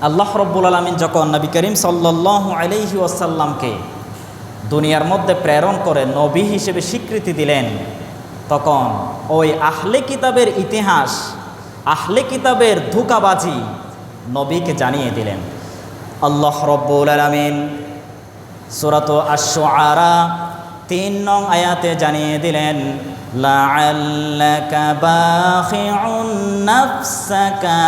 আল্লাহ রব্বুল আলমিন যখন নবী করিম সাল্লাহ আলহি ওয়াসাল্লামকে দুনিয়ার মধ্যে প্রেরণ করে নবী হিসেবে স্বীকৃতি দিলেন, তখন ওই আহলে কিতাবের ইতিহাস, আহলে কিতাবের ধোকাবাজি নবীকে জানিয়ে দিলেন। আল্লাহ রব্বুল আলমিন সুরাত আশআরা তিন নং আয়াতে জানিয়ে দিলেন নাফসাকা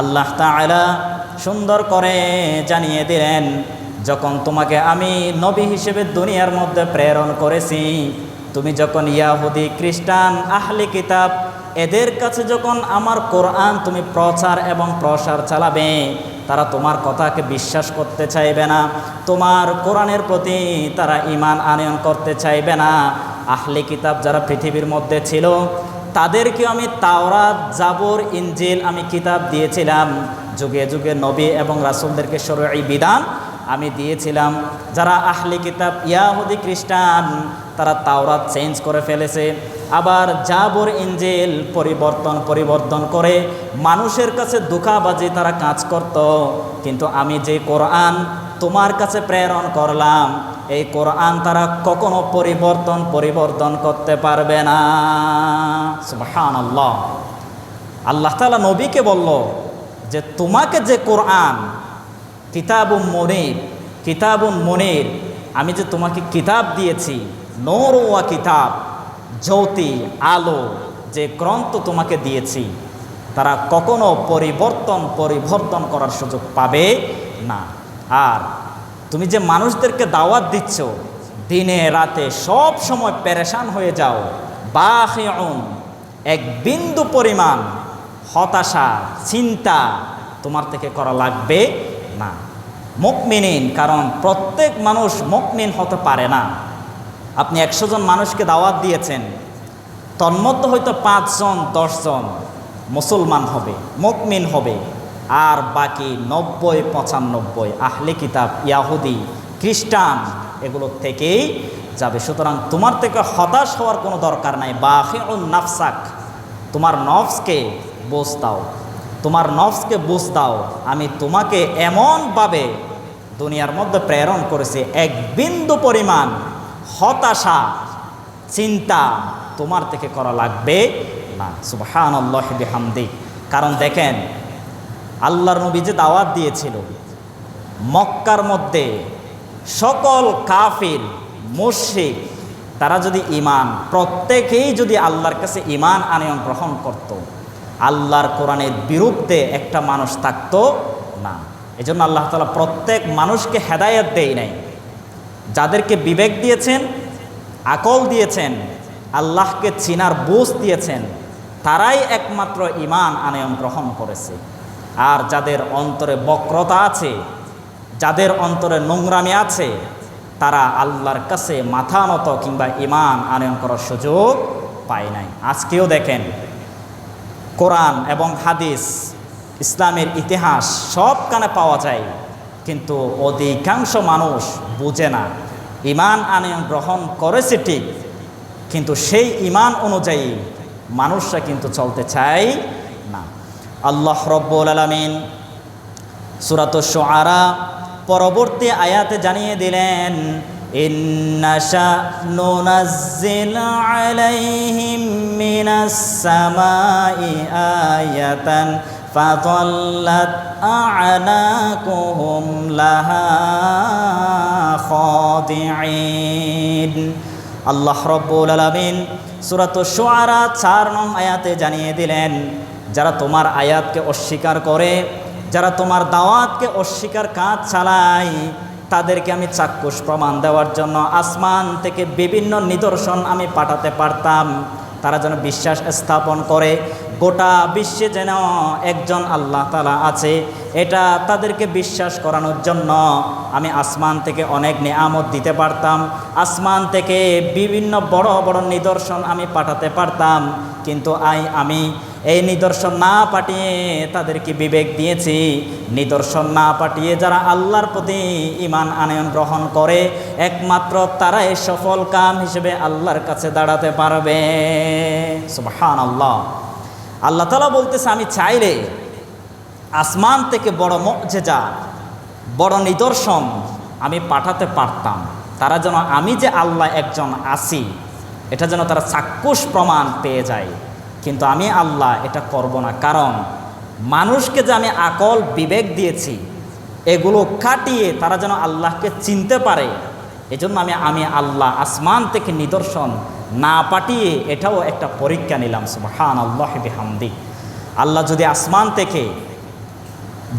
আল্লাহ সুন্দর করে জানিয়ে দিলেন, যখন তোমাকে আমি নবী হিসেবে দুনিয়ার মধ্যে প্রেরণ করেছি, তুমি যখন ইয়াহুদি খ্রিস্টান আহলি কিতাব এদের কাছে যখন আমার কোরআন তুমি প্রচার এবং প্রসার চালাবে, তারা তোমার কথাকে বিশ্বাস করতে চাইবে না। তোমার কোরআনের প্রতি তারা ইমান আনয়ন করতে চাইবে না। আহলি কিতাব যারা পৃথিবীর মধ্যে ছিল, তাদেরকে আমি তাওরাত, জাবর ইঞ্জিল আমি কিতাব দিয়েছিলাম। যুগে যুগে নবী এবং রাসুলদেরকে সরই বিধান আমি দিয়েছিলাম। যারা আহলি কিতাব, ইয়াহুদি খ্রিস্টান, তারা তাওরাত চেঞ্জ করে ফেলেছে। আবার জাবর ইঞ্জেল পরিবর্তন পরিবর্তন করে মানুষের কাছে দুঃখাবাজি তারা কাজ করত। কিন্তু আমি যে কোরআন তোমার কাছে প্রেরণ করলাম, এই কোরআন তারা কখনো পরিবর্তন পরিবর্তন করতে পারবে না। সুবহান আল্লাহ আল্লাহ তালা নবীকে বলল যে, তোমাকে যে কোরআন কিতাবুম মনির কিতাবুন মনির। আমি যে তোমাকে কিতাব দিয়েছি, নোর ওয়া কিতাব, জ্যোতি, আলো, যে গ্রন্থ তোমাকে দিয়েছি, তারা কখনো পরিবর্তন পরিবর্তন করার সুযোগ পাবে না। আর তুমি যে মানুষদেরকে দাওয়াত দিচ্ছ, দিনে, রাতে সব সময় পেরেশান হয়ে যাও বাহিউন এক বিন্দু পরিমাণ হতাশা, চিন্তা তোমার থেকে করা লাগবে না। মুকমিনিন, কারণ প্রত্যেক মানুষ মুকমিন হতে পারে না। আপনি একশো জন মানুষকে দাওয়াত দিয়েছেন, তন্মধ্যে হয়তো পাঁচজন দশজন মুসলমান হবে, মুকমিন হবে। আর বাকি নব্বই, পঁচানব্বই আহলে কিতাব, ইয়াহুদি, খ্রিস্টান, এগুলো থেকেই যাবে। সুতরাং তোমার থেকে হতাশ হওয়ার কোনো দরকার নাই। ও নাফসাক, তোমার নফসকে বোঝ দাও। তোমার নফসকে বুঝ দাও। আমি তোমাকে এমনভাবে দুনিয়ার মধ্যে প্রেরণ করেছে এক বিন্দু পরিমাণ হতাশা, চিন্তা তোমার থেকে করা লাগবে না সুবহান আল্লাহ কারণ দেখেন, আল্লাহর নবী যে দাওয়াত দিয়েছিল, মক্কার মধ্যে সকল কাফির, মুশরিক, তারা যদি ইমান প্রত্যেকেই যদি আল্লাহর কাছে ইমান আনয়ন গ্রহণ করত। আল্লাহর কোরআনের বিরুদ্ধে একটা মানুষ থাকতো না এই জন্য আল্লাহ তালা প্রত্যেক মানুষকে হেদায়ত দেয় নাই। যাদেরকে বিবেক দিয়েছেন, আকল দিয়েছেন, আল্লাহকে চিনার বুঝ দিয়েছেন, তারাই একমাত্র ইমান আনয়ন গ্রহণ করেছে। আর যাদের অন্তরে বক্রতা আছে, যাদের অন্তরে নোংরামি আছে, তারা আল্লাহর কাছে মাথা নত কিংবা ইমান আনয়ন করার সুযোগ পায় নাই। আজকেও দেখেন, কোরআন এবং হাদিস ইসলামের ইতিহাস সব কানে পাওয়া যায়, কিন্তু অধিকাংশ মানুষ বুঝে না। ইমান আনয়ন গ্রহণ করেছে ঠিক, কিন্তু সেই ইমান অনুযায়ী মানুষরা কিন্তু চলতে চায় না। আল্লাহ রব্বুল আলমিন সুরাত আরা পরবর্তী আয়াতে জানিয়ে দিলেন আলাইহিম মিনাস সামাই আয়াতান ফাযাল্লাত আ'নাকুহুম লাহা খাদিঈন আল্লাহ রব্বুল আলামিন সূরাত শুআরা 4 নং আয়াতে জানিয়ে দিলেন, যারা তোমার আয়াতকে অস্বীকার করে, যারা তোমার দাওয়াতকে অস্বীকার কাজ চালায়, তাদেরকে আমি চাক্ষুষ প্রমাণ দেওয়ার জন্য আসমান থেকে বিভিন্ন নিদর্শন আমি পাঠাতে পারতাম। তারা যেন বিশ্বাস স্থাপন করে গোটা বিশ্বে যেন একজন আল্লাহ তালা আছে, এটা তাদেরকে বিশ্বাস করানোর জন্য আমি আসমান থেকে অনেক নিয়ামত দিতে পারতাম, আসমান থেকে বিভিন্ন বড় বড় নিদর্শন আমি পাঠাতে পারতাম, কিন্তু আই আমি এই নিদর্শন না পাঠিয়ে তাদেরকে বিবেক দিয়েছি, নিদর্শন না পাঠিয়ে যারা আল্লাহর প্রতি ইমান আনয়ন গ্রহণ করে, একমাত্র তারাই সফল কাম হিসেবে আল্লাহর কাছে দাঁড়াতে পারবে। সুবহান আল্লাহ আল্লাহ তালা বলতেছে, আমি চাইলে আসমান থেকে বড় মজেজা বড় নিদর্শন আমি পাঠাতে পারতাম। তারা যেন, আমি যে আল্লাহ একজন আসি এটা যেন তারা চাক্ষুষ প্রমাণ পেয়ে যায়। কিন্তু আমি আল্লাহ এটা করব না। কারণ মানুষকে যে আমি আকল বিবেক দিয়েছি, এগুলো কাটিয়ে তারা যেন আল্লাহকে চিনতে পারে। এজন্য আমি আমি আল্লাহ আসমান থেকে নিদর্শন না পাঠিয়ে এটাও একটা পরীক্ষা নিলাম সুবহান আল্লাহ বিহামদি। আল্লাহ যদি আসমান থেকে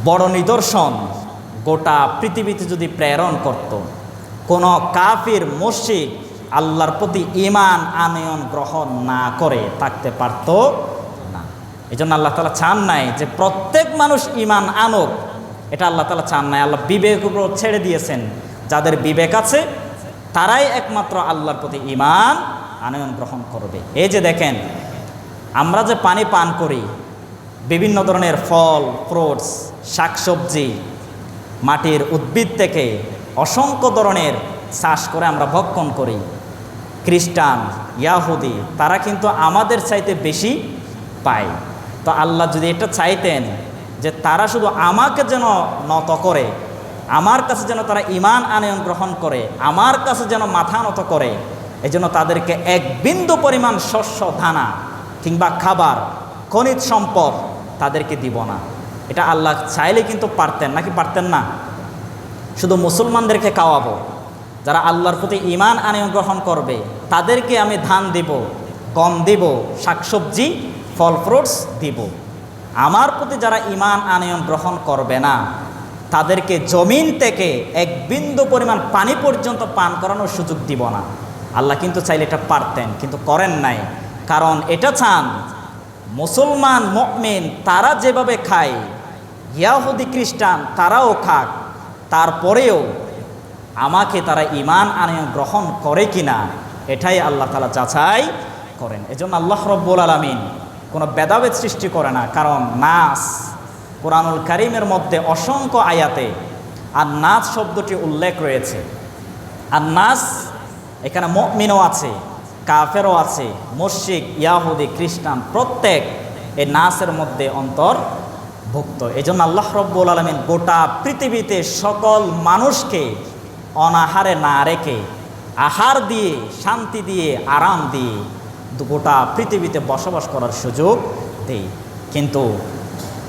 বড় নিদর্শন গোটা পৃথিবীতে যদি প্রেরণ করত, কোনো কাফির মসজিদ আল্লাহর প্রতি ইমান আনয়ন গ্রহণ না করে থাকতে পারত না। এই জন্য আল্লাহ তালা চান নাই যে প্রত্যেক মানুষ ইমান আনুক। এটা আল্লাহ তালা চান নাই। আল্লাহ বিবেক উপর ছেড়ে দিয়েছেন। যাদের বিবেক আছে, তারাই একমাত্র আল্লাহর প্রতি ইমান আনয়ন গ্রহণ করবে। এই যে দেখেন, আমরা যে পানি পান করি, বিভিন্ন ধরনের ফল, ফ্রুটস, শাকসবজি, মাটির উদ্ভিদ থেকে অসংখ্য ধরনের চাষ করে আমরা ভক্ষণ করি। খ্রিস্টান, ইয়াহুদি, তারা কিন্তু আমাদের চাইতে বেশি পায়। তো আল্লাহ যদি এটা চাইতেন যে তারা শুধু আমাকে যেন নত করে, আমার কাছে যেন তারা ইমান আনয়ন গ্রহণ করে, আমার কাছে যেন মাথা নত করে এজন্য তাদেরকে এক বিন্দু পরিমাণ শস্য, দানা কিংবা খাবার, খনিজ সম্পদ তাদেরকে দিব না। এটা আল্লাহ চাইলে কিন্তু পারতেন, নাকি পারতেন না? শুধু মুসলমানদেরকে খাওয়াবো, যারা আল্লাহর প্রতি ইমান আনয়ন গ্রহণ করবে, তাদেরকে আমি ধান দিব, গম দিব, শাকসবজি, ফল ফ্রুটস দিব। আমার প্রতি যারা ইমান আনয়ন গ্রহণ করবে না, তাদেরকে জমিন থেকে এক বিন্দু পরিমাণ পানি পর্যন্ত পান করানোর সুযোগ দিব না। আল্লাহ কিন্তু চাইলে এটা পারতেন, কিন্তু করেন নাই। কারণ এটা চান, মুসলমান মমিন তারা যেভাবে খায়, ইয়াহুদি খ্রিস্টান তারাও খাক, তারপরেও আমাকে তারা ইমান আনয়ন গ্রহণ করে কিনা, এটাই আল্লাহ তালা যাচাই করেন। এজন্য আল্লাহ রব্বুল আলমিন কোনো ভেদাভেদ সৃষ্টি করে না, কারণ নাচ কোরআনুল করিমের মধ্যে অসংখ্য আয়াতে আর নাচ শব্দটি উল্লেখ রয়েছে। আর নাচ এখানে মমিনও আছে, কাফেরও আছে মসজিদ ইয়াহুদি, খ্রিস্টান, প্রত্যেক এই নাচের মধ্যে অন্তর্ভুক্ত। এই জন্য আল্লাহ রব্বুল আলমিন গোটা পৃথিবীতে সকল মানুষকে অনাহারে না রেখে আহার দিয়ে, শান্তি দিয়ে, আরাম দিয়ে গোটা পৃথিবীতে বসবাস করার সুযোগ দেই। কিন্তু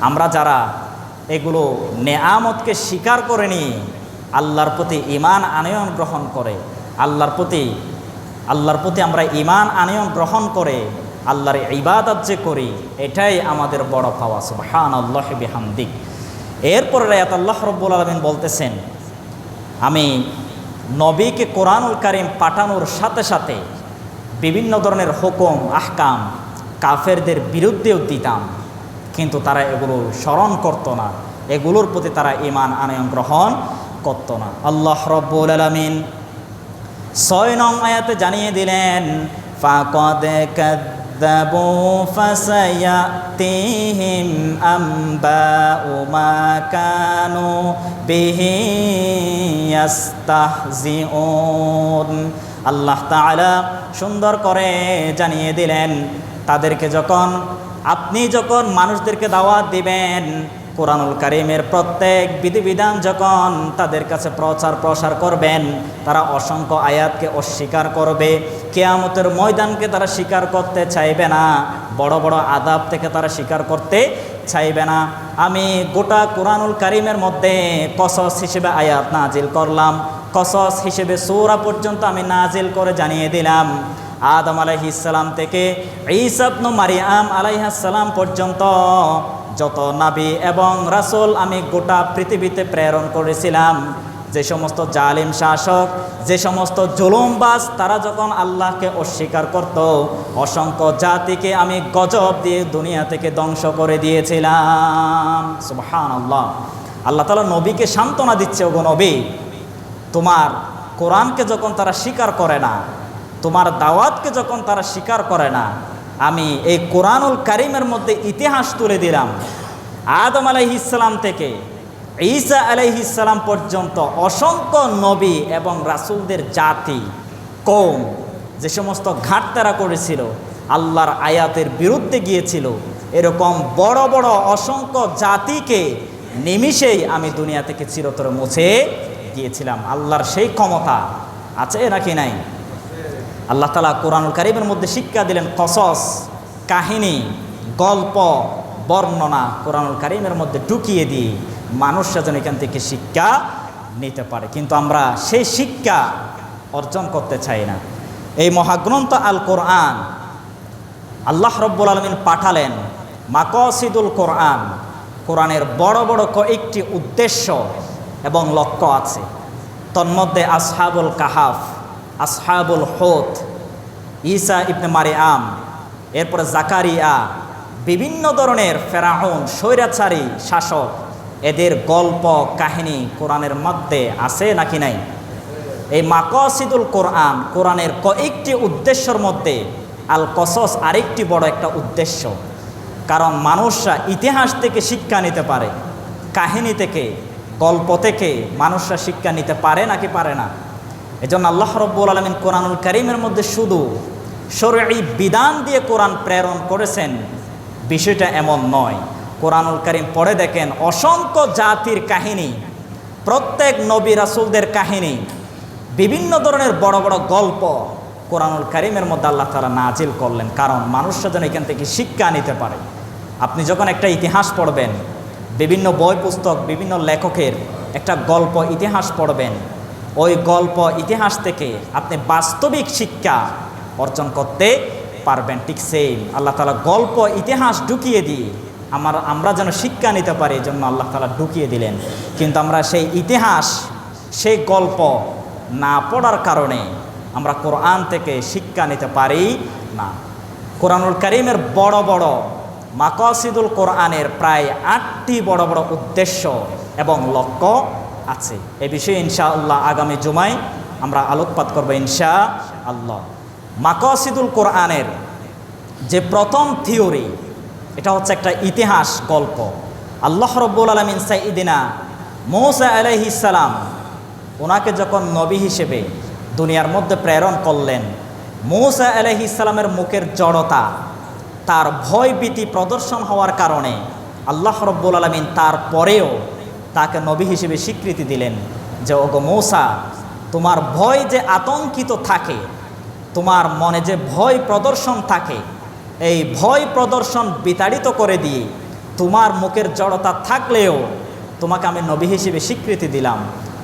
আমরা যারা এগুলো নেয়ামতকে স্বীকার করে নিয়ে আল্লাহর প্রতি ইমান আনয়ন গ্রহণ করে আল্লাহর প্রতি আল্লাহর প্রতি আমরা ইমান আনয়ন গ্রহণ করে, আল্লাহর ইবাদত যে করি, এটাই আমাদের বড় পাওয়া। সুবহান আল্লাহ বিহামদিক। এরপরে রায়াত আল্লাহ রব্বুল আলমিন বলতেছেন, আমি নবীকে কোরআনুল কারিম পাঠানোর সাথে সাথে বিভিন্ন ধরনের হুকুম, আহকাম কাফেরদের বিরুদ্ধেও দিতাম, কিন্তু তারা এগুলো স্মরণ করতো না। এগুলোর প্রতি তারা ইমান আনয়ন গ্রহণ করতো না। আল্লাহ রব্বুল আলমিন ছয় নং আয়াতে জানিয়ে দিলেন, ফাকদ কানু আল্লাহ সুন্দর করে জানিয়ে দিলেন, তাদেরকে যখন, আপনি যখন মানুষদেরকে দাওয়াত দিবেন কোরআনুল কারিমের প্রত্যেক বিধিবিধান যখন তাদের কাছে প্রচার প্রসার করবেন, তারা অসংখ্য আয়াতকে অস্বীকার করবে। কেয়ামতের ময়দানকে তারা স্বীকার করতে চাইবে না। বড় বড় আদাব থেকে তারা স্বীকার করতে চাইবে না। আমি গোটা কোরআনুল কারিমের মধ্যে কসস হিসেবে আয়াত নাজিল করলাম। কসস হিসেবে সৌরা পর্যন্ত আমি নাজিল করে জানিয়ে দিলাম। আদম আলাইহিসাল্লাম থেকে ঈসাবনু মারিয়াম আলাইহাসাল্লাম পর্যন্ত যত নাবি এবং রাসুল আমি গোটা পৃথিবীতে প্রেরণ করেছিলাম, যে সমস্ত জালিম শাসক, যে সমস্ত জুলুমবাজ, তারা যখন আল্লাহকে অস্বীকার করত, অসংখ্য জাতিকে আমি গজব দিয়ে দুনিয়া থেকে ধ্বংস করে দিয়েছিলাম। সুবহান আল্লাহ আল্লাহ তালা নবীকে সান্ত্বনা দিচ্ছে, ওগো নবী, তোমার কোরআনকে যখন তারা স্বীকার করে না, তোমার দাওয়াতকে যখন তারা স্বীকার করে না আমি এই কোরআনুল কারিমের মধ্যে ইতিহাস তুলে দিলাম। আদম আলাইহিসাল্লাম থেকে ঈসা আলাইহিসাল্লাম পর্যন্ত অসংখ্য নবী এবং রাসূলদের জাতি, কৌম, যে সমস্ত ঘাটতারা করেছিল, আল্লাহর আয়াতের বিরুদ্ধে গিয়েছিল, এরকম বড় বড় অসংখ্য জাতিকে নিমিষেই আমি দুনিয়া থেকে চিরতরে মুছে গিয়েছিলাম। আল্লাহর সেই ক্ষমতা আছে নাকি নাই? আল্লাহ তালা কোরআনুল কারিমের মধ্যে শিক্ষা দিলেন কসস, কাহিনী, গল্প, বর্ণনা কোরআনুল কারিমের মধ্যে ঢুকিয়ে দিয়ে মানুষরা যেন এখান থেকে শিক্ষা নিতে পারে। কিন্তু আমরা সেই শিক্ষা অর্জন করতে চাই না। এই মহাগ্রন্থ আল কোরআন আল্লাহ রব্বুল আলমিন পাঠালেন মাকসিদুল কোরআন। কোরআনের বড় বড় কয়েকটি উদ্দেশ্য এবং লক্ষ্য আছে। তন্মধ্যে আসহাবুল কাহাফ। আসহাবুল হোত ইসা ইবনে মারে আম এরপরে জাকারিয়া, বিভিন্ন ধরনের ফেরাউন, স্বৈরাচারী শাসক, এদের গল্প, কাহিনী কোরআনের মধ্যে আছে নাকি নাই? এই মাকসিদুল কোরআন, কোরআনের কয়েকটি উদ্দেশ্যর মধ্যে আল কসস আরেকটি বড় একটা উদ্দেশ্য। কারণ মানুষরা ইতিহাস থেকে শিক্ষা নিতে পারে, কাহিনী থেকে, গল্প থেকে মানুষরা শিক্ষা নিতে পারে নাকি পারে না? এজন্য আল্লাহ রব্বুল আলমিন কোরআনুল করিমের মধ্যে শুধু শরী বিধান দিয়ে কোরআন প্রেরণ করেছেন, বিষয়টা এমন নয়। কোরআনুল করিম পড়ে দেখেন অসংখ্য জাতির কাহিনী, প্রত্যেক নবী রাসুলদের কাহিনী, বিভিন্ন ধরনের বড় বড় গল্প কোরআনুল করিমের মধ্যে আল্লাহ তারা নাজিল করলেন। কারণ মানুষরা যেন এখান থেকে শিক্ষা নিতে পারে। আপনি যখন একটা ইতিহাস পড়বেন, বিভিন্ন বই পুস্তক বিভিন্ন লেখকের একটা গল্প ইতিহাস পড়বেন ওই গল্প ইতিহাস থেকে আপনি বাস্তবিক শিক্ষা অর্জন করতে পারবেন ঠিক সেম আল্লাহ তালা গল্প, ইতিহাস ঢুকিয়ে দিয়ে আমার, আমরা যেন শিক্ষা নিতে পারি জন্য আল্লাহ তালা ঢুকিয়ে দিলেন। কিন্তু আমরা সেই ইতিহাস, সেই গল্প না পড়ার কারণে আমরা কোরআন থেকে শিক্ষা নিতে পারি না। কোরআনুল করিমের বড় বড় মাকসিদুল কোরআনের প্রায় আটটি বড় বড় উদ্দেশ্য এবং লক্ষ্য আছে। এ বিষয়ে ইনশা আল্লাহ আগামী জুমায় আমরা আলোকপাত করব ইনশা আল্লাহ মাকসিদুল কোরআনের যে প্রথম থিওরি, এটা হচ্ছে একটা ইতিহাস গল্প। আল্লাহ রব্বুল আলমিন সাইদিনা মৌসা আলহিসাল্লাম ওনাকে যখন নবী হিসেবে দুনিয়ার মধ্যে প্রেরণ করলেন, মৌসা আলহিসাল্লামের মুখের জড়তা, তার ভয় ভীতি প্রদর্শন হওয়ার কারণে আল্লাহ রব্বুল আলমিন তারপরেও তাকে নবী হিসেবে স্বীকৃতি দিলেন যে, ওগো মৌসা, তোমার ভয় যে আতঙ্কিত থাকে, তোমার মনে যে ভয় প্রদর্শন থাকে, এই ভয় প্রদর্শন বিতাড়িত করে দিয়ে তোমার মুখের জড়তা থাকলেও তোমাকে আমি নবী হিসেবে স্বীকৃতি দিলাম।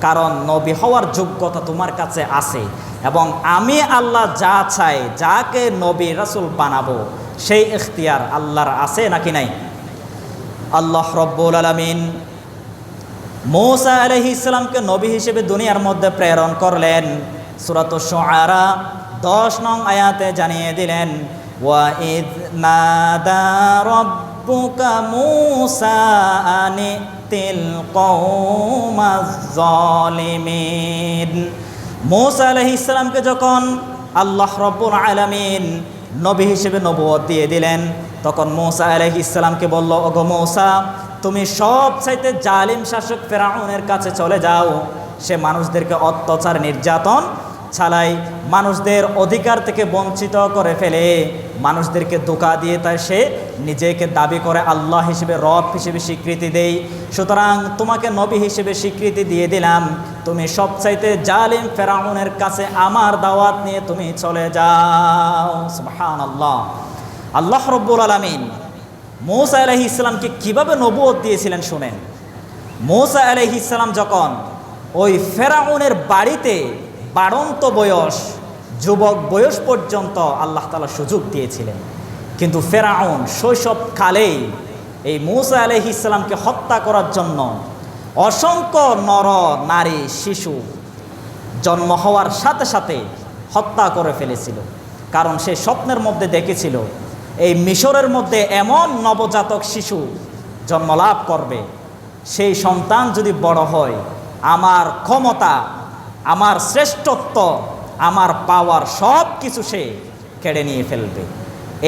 কারণ নবী হওয়ার যোগ্যতা তোমার কাছে আছে এবং আমি আল্লাহ যা চাই, যাকে নবী রাসুল বানাবো, সেই ইখতিয়ার আল্লাহর আছে নাকি নাই? আল্লাহ রব্বুল আলমিন মৌসা আলহি ইসলামকে নবী হিসেবে দুনিয়ার মধ্যে প্রেরণ করলেন। সুরাত সোয়ারা দশ নং আয়াতে জানিয়ে দিলেন ওয়াইদ নাদা রব্বুকা মূসা আনিতিল কওমাজ জালিমিন মৌসা আলাইহিস সালামকে যখন আল্লাহ রব্বুল আলামিন নবী হিসেবে নবুয়ত দিয়ে দিলেন, তখন মৌসা আলাইহিস সালামকে বলল, ওগো মৌসা তুমি সব চাইতে জালিম শাসক ফেরাউনের কাছে চলে যাও। সে মানুষদেরকে অত্যাচার, নির্যাতন ছালাই মানুষদের অধিকার থেকে বঞ্চিত করে ফেলে। মানুষদেরকে ধোকা দিয়ে তাই সে নিজেকে দাবি করে আল্লাহ হিসেবে, রব হিসেবে স্বীকৃতি দেই। সুতরাং তোমাকে নবী হিসেবে স্বীকৃতি দিয়ে দিলাম, তুমি সবচাইতে জালিম ফেরাউনের কাছে আমার দাওয়াত নিয়ে তুমি চলে যাও। আল্লাহ রব্বুল আলমিন মৌসা আলহি ইসলামকে কীভাবে নবুয়ত দিয়েছিলেন শুনেন। মৌসা আলহি ইসলাম যখন ওই ফেরাউনের বাড়িতে বাড়ন্ত বয়স, যুবক বয়স পর্যন্ত আল্লাহ তালা সুযোগ দিয়েছিলেন। কিন্তু ফেরাউন শৈশবকালেই এই মৌসা আলহি ইসলামকে হত্যা করার জন্য অসংখ্য নর, নারী, শিশু জন্ম হওয়ার সাথে সাথে হত্যা করে ফেলেছিল। কারণ সে স্বপ্নের মধ্যে দেখেছিল এই মিশরের মধ্যে এমন নবজাতক শিশু জন্মলাভ করবে, সেই সন্তান যদি বড় হয়, আমার ক্ষমতা, আমার শ্রেষ্ঠত্ব, আমার পাওয়ার সব কিছু সে কেড়ে নিয়ে ফেলবে।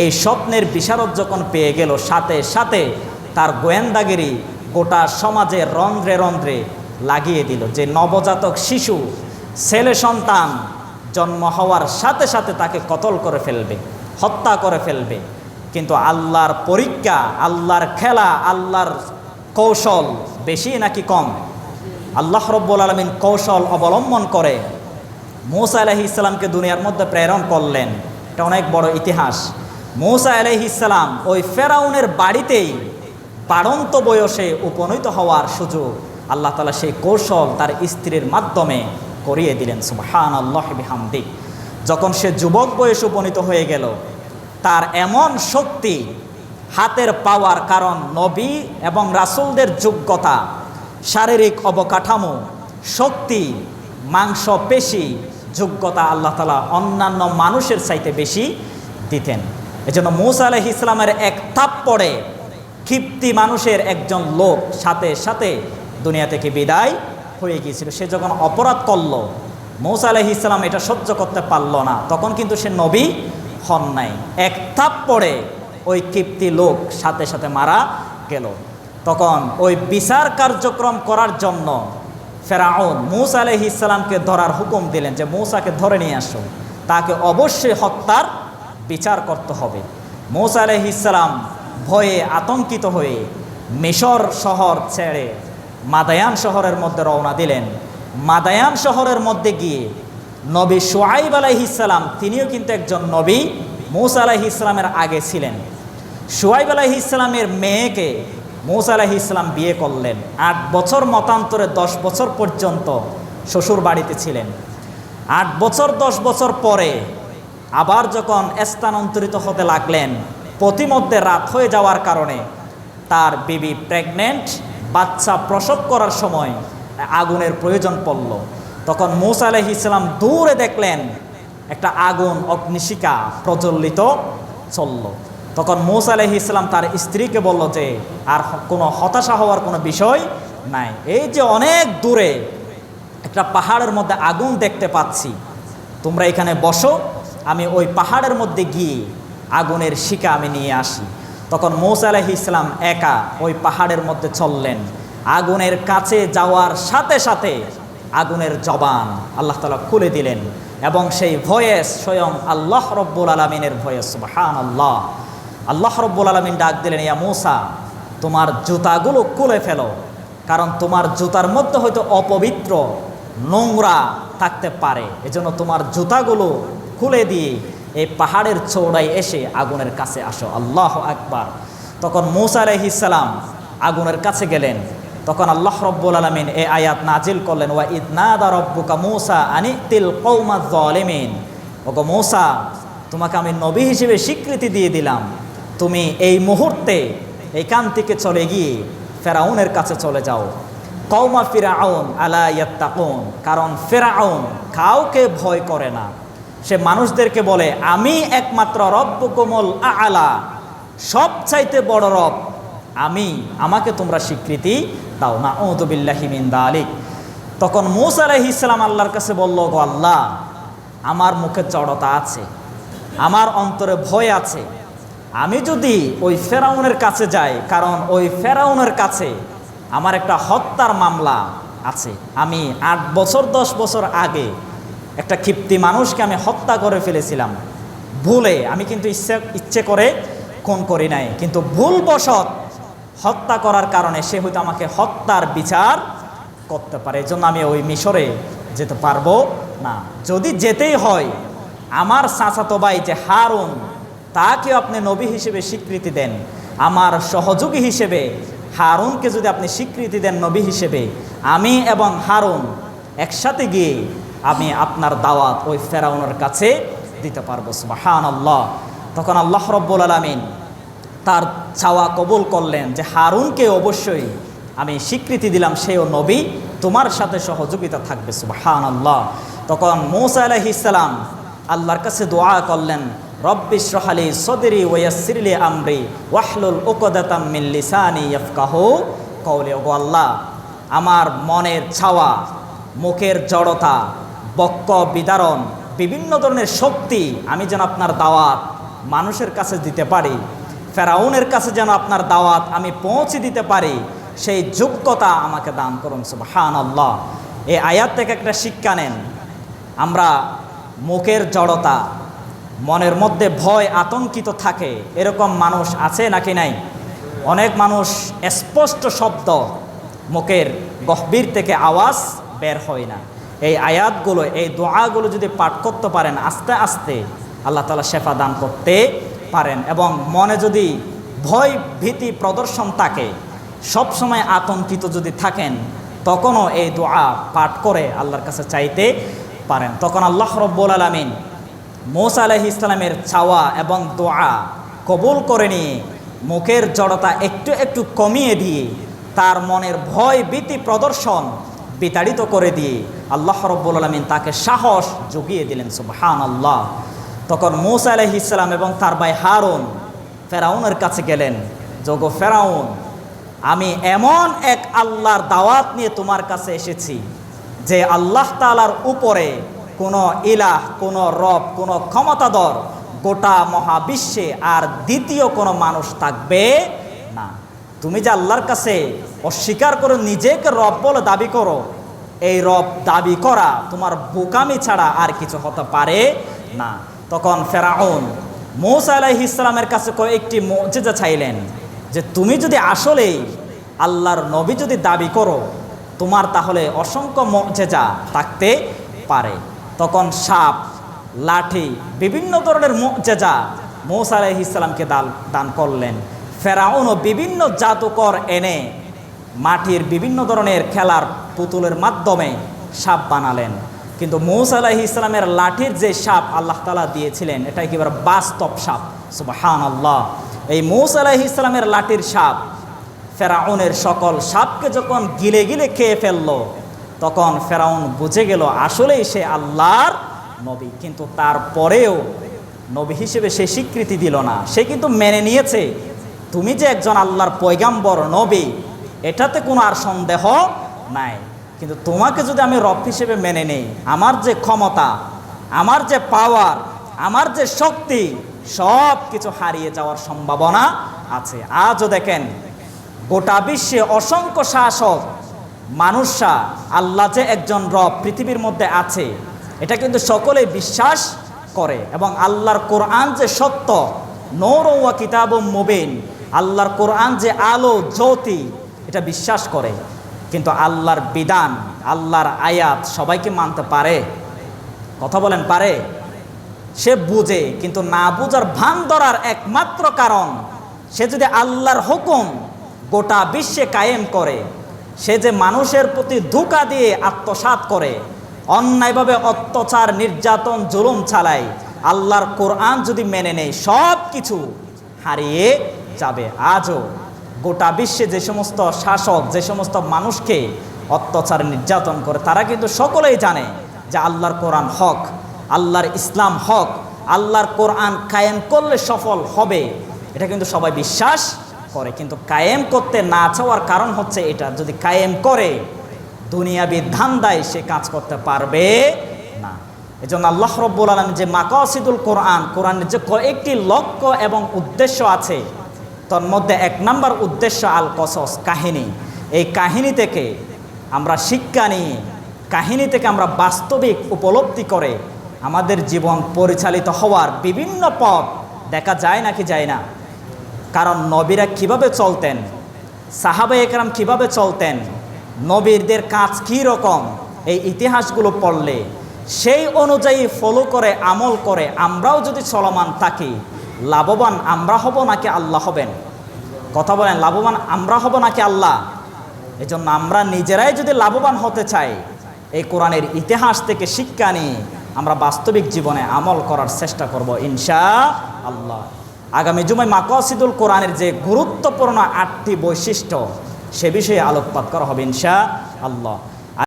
এই স্বপ্নের বিশারদ যখন পেয়ে গেল, সাথে সাথে তার গোয়েন্দাগিরি গোটা সমাজে রন্ধ্রে রন্ধ্রে লাগিয়ে দিল। যে নবজাতক শিশু, ছেলে সন্তান জন্ম হওয়ার সাথে সাথে তাকে কতল করে ফেলবে, হত্যা করে ফেলবে কিন্তু আল্লাহর পরীক্ষা, আল্লাহর খেলা, আল্লাহর কৌশল বেশি নাকি কম? আল্লাহ রব্বুল আলমিন কৌশল অবলম্বন করে মৌসা আলহি ইসলামকে দুনিয়ার মধ্যে প্রেরণ করলেন। এটা অনেক বড় ইতিহাস। মৌসা আলহি ইসলাম ওই ফেরাউনের বাড়িতেই বাড়ন্ত বয়সে উপনীত হওয়ার সুযোগ আল্লাহ তালা সেই কৌশল তার স্ত্রীর মাধ্যমে করিয়ে দিলেন। সুবহান আল্লাহ বিহামদি যখন সে যুবক বয়সে উপনীত হয়ে গেল তার এমন শক্তি, হাতের পাওয়ার কারণ নবী এবং রাসুলদের যোগ্যতা, শারীরিক অবকাঠামো, শক্তি মাংস পেশি যোগ্যতা আল্লাহ তালা অন্যান্য মানুষের চাইতে বেশি দিতেন। এজন্য মৌসা আলহ ইসলামের এক পড়ে ক্ষিপ্তি মানুষের একজন লোক সাথে সাথে দুনিয়া থেকে বিদায় হয়ে গিয়েছিল। সে যখন অপরাধ করল, মৌসা আলহ ইসলাম এটা সহ্য করতে পারল না। তখন কিন্তু সে নবী হন নাই। এক পড়ে ওই কীর্তি লোক সাথে সাথে মারা গেল। তখন ওই বিচার কার্যক্রম করার জন্য ফেরাউন মৌসা আলহ ইসলামকে ধরার হুকুম দিলেন যে, মৌসাকে ধরে নিয়ে আসো। তাকে অবশ্যই হত্যার বিচার করতে হবে। মৌসা আলহ ইসলাম ভয়ে আতঙ্কিত হয়ে মিশর শহর ছেড়ে মাদায়ান শহরের মধ্যে রওনা দিলেন। মাদায়ান শহরের মধ্যে গিয়ে নবী সোয়াইব আলাইহিসাল্লাম তিনিও কিন্তু একজন নবী। মৌসা আলাহি ইসলামের আগে ছিলেন। সোয়াইব আলাহি ইসলামের মেয়েকে মৌসা আলাহি ইসলাম বিয়ে করলেন। আট বছর মতান্তরে দশ বছর পর্যন্ত শ্বশুর বাড়িতে ছিলেন। আট বছর, দশ বছর পরে আবার যখন স্থানান্তরিত হতে লাগলেন প্রতিমধ্যে রাত হয়ে যাওয়ার কারণে তার বিবি প্রেগনেন্ট বাচ্চা প্রসব করার সময় আগুনের প্রয়োজন পড়ল। তখন মৌসা আলহ ইসলাম দূরে দেখলেন একটা আগুন অগ্নিশিকা প্রজ্বলিত চলল। তখন মৌসা আলহ ইসলাম তার স্ত্রীকে বলল যে, আর কোনো হতাশা হওয়ার কোনো বিষয় নাই। এই যে অনেক দূরে একটা পাহাড়ের মধ্যে আগুন দেখতে পাচ্ছি। তোমরা এখানে বসো, আমি ওই পাহাড়ের মধ্যে গিয়ে আগুনের শিকা আমি নিয়ে আসি। তখন মৌসা আলহ ইসলাম একা ওই পাহাড়ের মধ্যে চললেন। আগুনের কাছে যাওয়ার সাথে সাথে আগুনের জবান আল্লাহ তালা খুলে দিলেন এবং সেই ভয়েস স্বয়ং আল্লাহ রব্বুল আলমিনের ভয়েস হান আল্লাহ আল্লাহ রব্বুল আলমিন ডাক দিলেন, ইয়া মৌসা, তোমার জুতাগুলো খুলে ফেলো, কারণ তোমার জুতার মধ্যে হয়তো অপবিত্র নোংরা থাকতে পারে। এজন্য তোমার জুতাগুলো খুলে দিয়ে এই পাহাড়ের চৌড়ায় এসে আগুনের কাছে আসো। আল্লাহ আকবার। তখন মৌসা আলহিসাল্লাম আগুনের কাছে গেলেন। তখন আল্লাহ রব্বুল আলমিন এ আয়াত নাজিল করলেন, ওয়া ইদনাদা রব্বুকা মৌসা আনি তিল কৌমা জলেমিন ওগো মৌসা, তোমাকে আমি নবী হিসেবে স্বীকৃতি দিয়ে দিলাম। তুমি এই মুহূর্তে এইখান থেকে চলে গিয়ে ফেরাউনের কাছে চলে যাও। কৌমা ফিরাউন আলা ইয়াত্তাকুন, কারণ ফেরাউন কাউকে ভয় করে না। সে মানুষদেরকে বলে, আমি একমাত্র রব্ব কোমল আলা সব চাইতে বড় রব আমি, আমাকে তোমরা স্বীকৃতি দাও। না ওদবিল্লাহিমিন দালিক। তখন মৌসা আলহি ইসলাম আল্লাহর কাছে বলল, গো আল্লাহ, আমার মুখে চড়তা আছে, আমার অন্তরে ভয় আছে। আমি যদি ওই ফেরাউনের কাছে যাই, কারণ ওই ফেরাউনের কাছে আমার একটা হত্যার মামলা আছে। আমি আট বছর, দশ বছর আগে একটা ক্ষিপ্তি মানুষকে আমি হত্যা করে ফেলেছিলাম। ভুলে, আমি কিন্তু ইচ্ছে ইচ্ছে করে খুন করি নাই। কিন্তু ভুলবশত হত্যা করার কারণে সে হয়তো আমাকে হত্যার বিচার করতে পারে। এই জন্য আমি ওই মিশরে যেতে পারব না। যদি যেতেই হয়, আমার চাচাতো ভাই যে হারুন তাকে আপনি নবী হিসেবে স্বীকৃতি দেন। আমার সহযোগী হিসেবে হারুনকে যদি আপনি স্বীকৃতি দেন নবী হিসেবে, আমি এবং হারুন একসাথে গিয়ে আমি আপনার দাওয়াত ওই ফেরাউনের কাছে দিতে পারব। সুবাহান আল্লাহ তখন আল্লাহ রব্বুল আলমিন তার চাওয়া কবুল করলেন যে হারুনকে অবশ্যই আমি স্বীকৃতি দিলাম, সেও নবী, তোমার সাথে সহযোগিতা থাকবে সুবাহান আল্লাহ তখন মৌসা আলহিসাম আল্লাহর কাছে দোয়া করলেন রব্বিশ রহালি সদরি ওয়াসিরলি আমরি ওয়াহলুল উকদাতাম মিন লিসানি ইয়াফকাহু কওলি। ওগো আল্লাহ, আমার মনের ছাওয়া মুখের জড়তা, বক্ক, বিদারণ, বিভিন্ন ধরনের শক্তি আমি যেন আপনার দাওয়াত মানুষের কাছে দিতে পারি। ফেরাউনের কাছে যেন আপনার দাওয়াত আমি পৌঁছে দিতে পারি, সেই যোগ্যতা আমাকে দান করুন সুবহান আল্লাহ এই আয়াত থেকে একটা শিক্ষা নেন। আমরা মুখের জড়তা, মনের মধ্যে ভয় আতঙ্কিত থাকে, এরকম মানুষ আছে নাকি নাই? অনেক মানুষ স্পষ্ট শব্দ মুখের গহবীর থেকে আওয়াজ বের হয় না। এই আয়াতগুলো, এই দোয়াগুলো যদি পাঠ করতে পারেন, আস্তে আস্তে আল্লাহ তালা শেফা দান করতে পারেন এবং মনে যদি ভয় ভীতি প্রদর্শন থাকে সবসময় আতঙ্কিত যদি থাকেন, তখনও এই দোয়া পাঠ করে আল্লাহর কাছে চাইতে পারেন। তখন আল্লাহ রব্বুল আলমিন মৌসা আলহি ইসলামের চাওয়া এবং দোয়া কবুল করে নিয়ে মুখের জড়তা একটু একটু কমিয়ে দিয়ে, তার মনের ভয় ভীতি প্রদর্শন বিতাড়িত করে দিয়ে আল্লাহ রব্বুল আলমিন তাকে সাহস জুগিয়ে দিলেন। সুবহান আল্লাহ তখন মৌসা আলহি ইসলাম এবং তার ভাই হারুন ফেরাউনের কাছে গেলেন। যোগ ফেরাউন, আমি এমন এক আল্লাহর দাওয়াত নিয়ে তোমার কাছে এসেছি যে আল্লাহ তালার উপরে কোনো ইলাহ, কোনো রব, কোনো ক্ষমতাধর গোটা মহাবিশ্বে আর দ্বিতীয় কোনো মানুষ থাকবে না। তুমি যে আল্লাহর কাছে অস্বীকার করে নিজেকে রব বলে দাবি করো, এই রব দাবি করা তোমার বোকামি ছাড়া আর কিছু হতে পারে না। তখন ফেরাউন মৌসা আলাইহ ইসলামের কাছে কয়েকটি মজেজা চাইলেন যে তুমি যদি আসলেই আল্লাহর নবী যদি দাবি করো, তোমার তাহলে অসংখ্য মজেজা থাকতে পারে। তখন সাপ, লাঠি, বিভিন্ন ধরনের মজেজা মৌসা আলাইহ ইসলামকে দান দান করলেন। ফেরাউনও বিভিন্ন জাদুকর এনে মাটির বিভিন্ন ধরনের খেলার পুতুলের মাধ্যমে সাপ বানালেন। কিন্তু মৌসা আলাহি ইসলামের লাঠির যে সাপ আল্লাহ তালা দিয়েছিলেন এটা একেবারে বাস্তব সাপ? সুবাহান আল্লাহ এই মৌসা আলাহি ইসলামের লাঠির সাপ, ফেরাউনের সকল সাপকে যখন গিলে গিলে খেয়ে ফেলল, তখন ফেরাউন বুঝে গেল আসলেই সে আল্লাহর নবী। কিন্তু তারপরেও নবী হিসেবে সে স্বীকৃতি দিল না। সে কিন্তু মেনে নিয়েছে, তুমি যে একজন আল্লাহর পয়গাম্বর নবী, এটাতে কোনো আর সন্দেহ নাই। কিন্তু তোমাকে যদি আমি রব হিসেবে মেনে নেই, আমার যে ক্ষমতা, আমার যে পাওয়ার আমার যে শক্তি, সব কিছু হারিয়ে যাওয়ার সম্ভাবনা আছে। আজও দেখেন, গোটা বিশ্বে অসংখ্য শাসক, মানুষরা আল্লাহ যে একজন রব পৃথিবীর মধ্যে আছে, এটা কিন্তু সকলেই বিশ্বাস করে এবং আল্লাহর কোরআন যে সত্য, নৌর ওয়া কিতাব মুবিন, আল্লাহর কোরআন যে আলো, জ্যোতি, এটা বিশ্বাস করে। কিন্তু আল্লাহর বিধান, আল্লাহর আয়াত সবাইকে মানতে পারে। কথা বলেন, পারে? সে বুঝে, কিন্তু না বুঝার ভান ধরার একমাত্র কারণ, সে যদি আল্লাহর হুকুম গোটা বিশ্বে কায়েম করে, সে যে মানুষের প্রতি ধোকা দিয়ে আত্মসাত করে, অন্যায়ভাবে অত্যাচার, নির্যাতন, জুলুম চালায়, আল্লাহর কোরআন যদি মেনে নেয় সব কিছু হারিয়ে যাবে। আজও গোটা বিশ্বে যে সমস্ত শাসক, যে সমস্ত মানুষকে অত্যাচার নির্যাতন করে, তারা কিন্তু সকলেই জানে যে আল্লাহর কোরআন হক, আল্লাহর ইসলাম হক, আল্লাহর কোরআন কায়েম করলে সফল হবে। এটা কিন্তু সবাই বিশ্বাস করে। কিন্তু কায়েম করতে না চাওয়ার কারণ হচ্ছে এটা, যদি কায়েম করে, দুনিয়াবি ধান্দায় সে কাজ করতে পারবে না। এই জন্য আল্লাহ রব্বুল আলম যে মাকাসিদুল কোরআন, কোরআনের যে কয়েকটি লক্ষ্য এবং উদ্দেশ্য আছে তোর মধ্যে এক নম্বর উদ্দেশ্য আল কসস কাহিনী। এই কাহিনী থেকে আমরা শিক্ষা নিয়ে কাহিনী থেকে আমরা বাস্তবিক উপলব্ধি করে আমাদের জীবন পরিচালিত হওয়ার বিভিন্ন পথ দেখা যায় নাকি যায় না। কারণ নবীরা কীভাবে চলতেন সাহাবে একরাম কীভাবে চলতেন নবীরদের কাজ কী রকম, এই ইতিহাসগুলো পড়লে সেই অনুযায়ী ফলো করে, আমল করে আমরাও যদি চলমান থাকি লাভবান আমরা হব নাকি আল্লাহ হবেন? কথা বলেন, লাভবান আমরা হব নাকি আল্লাহ? এজন্য আমরা নিজেরাই যদি লাভবান হতে চাই, এই কোরআনের ইতিহাস থেকে শিক্ষা নিয়ে আমরা বাস্তবিক জীবনে আমল করার চেষ্টা করব ইনশা আল্লাহ আগামী জুমায় মাকাসিদুল কোরআনের যে গুরুত্বপূর্ণ আটটি বৈশিষ্ট্য, সে বিষয়ে আলোকপাত করা হবে ইনশা আল্লাহ